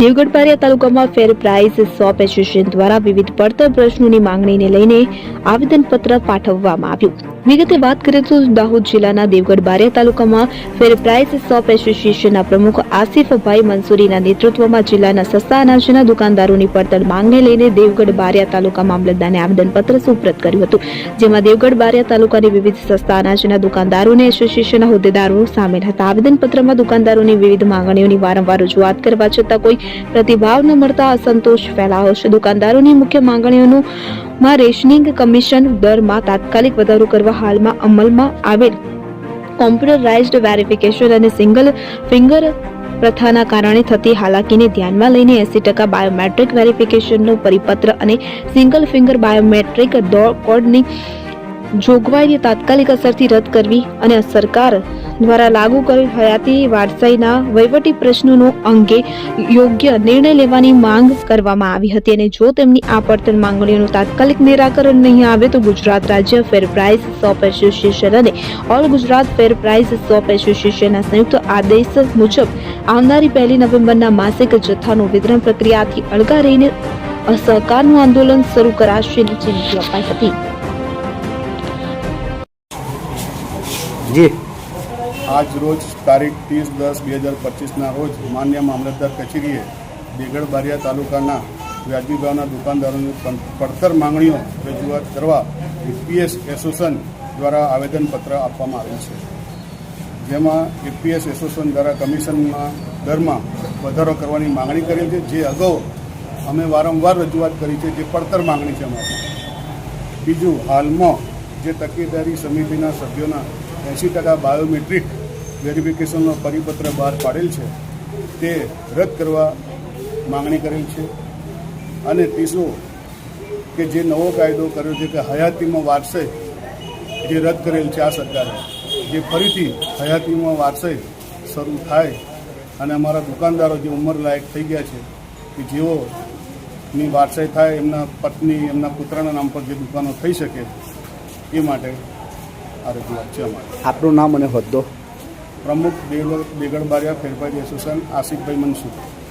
દેવગઢ બારિયા તાલુકામાં ફેર price shop association દ્વારા વિવિધ પડતર પ્રશ્નોની માંગણીને લઈને આવેદનપત્ર પાઠવવામાં આવ્યું. વિગતે વાત કરીએ તો દાહોદ જિલ્લાના દેવગઢ બારિયા તાલુકામાં ફેર પ્રાઇસ શોપ એસોસિએશનના પ્રમુખ આસિફભાઈ મંસૂરીના નેતૃત્વમાં જિલ્લાના સસ્તા અનાજના દુકાનદારોની પડતર માંગને લઈને દેવગઢ બારિયા તાલુકા મામલતદારને આવેદનપત્ર સુપ્રત કર્યું હતું. જેમાં દેવગઢ બારિયા તાલુકાની વિવિધ સસ્તા અનાજના દુકાનદારો અને એસોસિએશનના હોદ્દેદારો સામેલ હતા. આવેદનપત્રમાં દુકાનદારોની વિવિધ માંગણીઓની વારંવાર રજૂઆત કરવા છતાં કોઈ પ્રતિભાવ ન મળતા અસંતોષ ફેલાયો છે. દુકાનદારોની મુખ્ય માંગણીઓનું માં રેશનિંગ કમિશન દરમાં તાત્કાલિક વધારો કરવા હાલમાં અમલમાં આવેલ. કોમ્પ્યુટરાઇઝ્ડ વેરિફિકેશન અને સિંગલ ફિંગર પ્રથાના કારણે થતી હાલાકીને ધ્યાનમાં લઈને એસી ટકા બાયોમેટ્રિક વેરિફિકેશનનો પરિપત્ર અને સિંગલ ફિંગર બાયોમેટ્રિક કોડની જોગવાઈને તાત્કાલિક અસરથી રદ કરવી અને સરકાર દ્વારા લાગુ કરેલ હયાતી વારસાઈના વહીવટી પ્રશ્નોનો અંગે યોગ્ય નિર્ણય લેવાની માંગ કરવામાં આવી હતી અને જો તેમની આ પડતર માંગણીઓનું તાત્કાલિક નિરાકરણ નહીં આવે તો ગુજરાત રાજ્ય ફેર પ્રાઇસ શોપ એસોસિએશન અને all Gujarat fair price shop એસોસિએશનના સંયુક્ત આદેશ મુજબ આવનારી પહેલી નવેમ્બરના માસિક જથ્થાનું વિતરણ પ્રક્રિયાથી અળગા રહીને અસહકારનું આંદોલન શરૂ કરાશે ચીમકી અપાઈ હતી. જી. આજ રોજ તારીખ ત્રીસ દસ બે હજાર પચીસના રોજ માન્ય મામલતદાર કચેરીએ દેગડ બારિયા તાલુકાના વ્યાજબી ભાવના દુકાનદારોની પડતર માંગણીઓ રજૂઆત કરવા એપીએસ એસોસિએશન દ્વારા આવેદનપત્ર આપવામાં આવ્યું છે. જેમાં એપીએસ એસોસિએશન દ્વારા કમિશનના દરમાં વધારો કરવાની માંગણી કરી છે. જે અગાઉ અમે વારંવાર રજૂઆત કરી છે જે પડતર માંગણી છે અમારી. બીજું, હાલમાં જે તકેદારી સમિતિના સભ્યોના એંસી ટકા બાયોમેટ્રિક વેરિફિકેશનનો પરિપત્ર બહાર પાડેલ છે, તે રદ કરવા માંગણી કરેલ છે. અને ત્રીસું કે જે નવો કાયદો કર્યો છે કે હયાતીમાં વારસે જે રદ કરેલ છે આ સરકારે, જે ફરીથી હયાતીમાં વારસે શરૂ થાય અને અમારા દુકાનદારો જે ઉંમરલાયક થઈ ગયા છે, કે જેઓ ની વારસાઈ થાય, એમના પત્ની, એમના પુત્રના નામ પર જે દુકાનો થઈ શકે, એ માટે આ રજૂઆત છે અમારે. આપણું નામ અને હોદ્દો. પ્રમુખ દેગડ દેગડ બારિયા ફેરફારી એસોસિએશન આસિફભાઈ મનસુખ.